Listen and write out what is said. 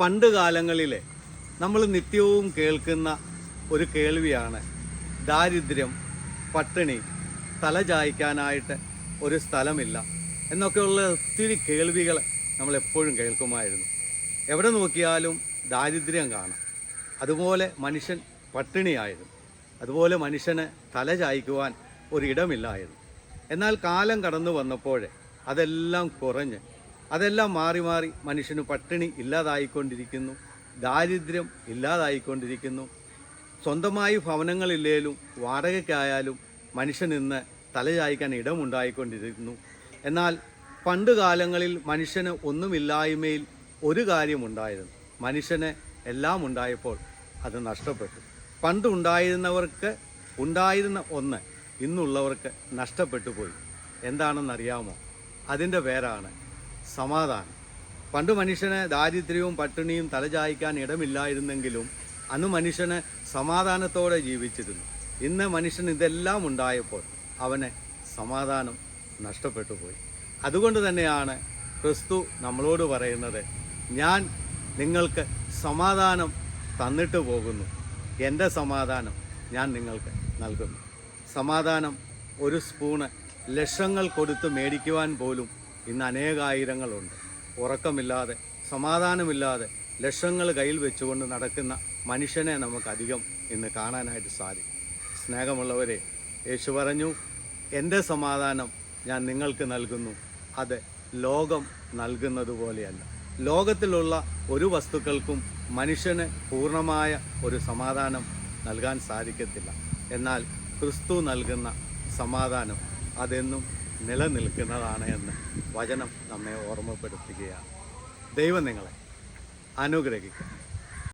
പണ്ട് കാലങ്ങളിലെ നമ്മൾ നിത്യവും കേൾക്കുന്ന ഒരു കേൾവിയാണ് ദാരിദ്ര്യം പട്ടിണി തല ചായ്ക്കാനായിട്ട് ഒരു സ്ഥലമില്ല എന്നൊക്കെയുള്ള ഒത്തിരി കേൾവികൾ നമ്മൾ എപ്പോഴും കേൾക്കുമായിരുന്നു. എവിടെ നോക്കിയാലും ദാരിദ്ര്യം കാണാം. അതുപോലെ മനുഷ്യൻ പട്ടിണിയായിരുന്നു. അതുപോലെ മനുഷ്യന് തല ചായ്ക്കുവാൻ ഒരിടമില്ലായിരുന്നു എന്നാൽ കാലം കടന്നു വന്നപ്പോൾ അതെല്ലാം കുറഞ്ഞ് അതെല്ലാം മാറി മാറി മനുഷ്യന് പട്ടിണി ഇല്ലാതായിക്കൊണ്ടിരിക്കുന്നു ദാരിദ്ര്യം ഇല്ലാതായിക്കൊണ്ടിരിക്കുന്നു. സ്വന്തമായി ഭവനങ്ങളില്ലേലും വാടകയ്ക്കായാലും മനുഷ്യൻ ഇന്ന് തലചായ്ക്കാൻ ഇടമുണ്ടായിക്കൊണ്ടിരിക്കുന്നു. എന്നാൽ പണ്ട് കാലങ്ങളിൽ മനുഷ്യന് ഒന്നുമില്ലായ്മയിൽ ഒരു കാര്യമുണ്ടായിരുന്നു. മനുഷ്യന് എല്ലാം ഉണ്ടായപ്പോൾ അത് നഷ്ടപ്പെട്ടു. പണ്ട് ഉണ്ടായിരുന്നവർക്ക് ഉണ്ടായിരുന്ന ഒന്ന് ഇന്നുള്ളവർക്ക് നഷ്ടപ്പെട്ടു പോയി എന്താണെന്നറിയാമോ? അതിന്റെ പേരാണ് സമാധാനം. പണ്ട് മനുഷ്യന് ദാരിദ്ര്യവും പട്ടിണിയും തലചായ്ക്കാൻ ഇടമില്ലായിരുന്നെങ്കിലും അന്ന് മനുഷ്യന് സമാധാനത്തോടെ ജീവിച്ചിരുന്നു. ഇന്ന് മനുഷ്യൻ ഇതെല്ലാം ഉണ്ടായപ്പോൾ അവന് സമാധാനം നഷ്ടപ്പെട്ടു പോയി. അതുകൊണ്ട് തന്നെയാണ് ക്രിസ്തു നമ്മളോട് പറയുന്നത് ഞാൻ നിങ്ങൾക്ക് സമാധാനം തന്നിട്ട് പോകുന്നു. എന്റെ സമാധാനം ഞാൻ നിങ്ങൾക്ക് നൽകുന്നു. സമാധാനം ഒരു സ്പൂണ് ലക്ഷങ്ങൾ കൊടുത്ത് മേടിക്കുവാൻ പോലും ഇന്ന് അനേകായിരങ്ങളുണ്ട്. ഉറക്കമില്ലാതെ സമാധാനമില്ലാതെ ലക്ഷങ്ങൾ കയ്യിൽ വെച്ചുകൊണ്ട് നടക്കുന്ന മനുഷ്യനെ നമുക്കധികം ഇന്ന് കാണാനായിട്ട് സാധിക്കും. സ്നേഹമുള്ളവരെ യേശു പറഞ്ഞു എന്റെ സമാധാനം ഞാൻ നിങ്ങൾക്ക് നൽകുന്നു. അത് ലോകം നൽകുന്നത് പോലെയല്ല. ലോകത്തിലുള്ള ഒരു വസ്തുക്കൾക്കും മനുഷ്യന് പൂർണമായ ഒരു സമാധാനം നൽകാൻ സാധിക്കത്തില്ല. എന്നാൽ ക്രിസ്തു നൽകുന്ന സമാധാനം അതെന്നും നിലനിൽക്കുന്നതാണ് എന്ന് വചനം നമ്മെ ഓർമ്മപ്പെടുത്തുകയാണ്. ദൈവം നിങ്ങളെ അനുഗ്രഹിക്കും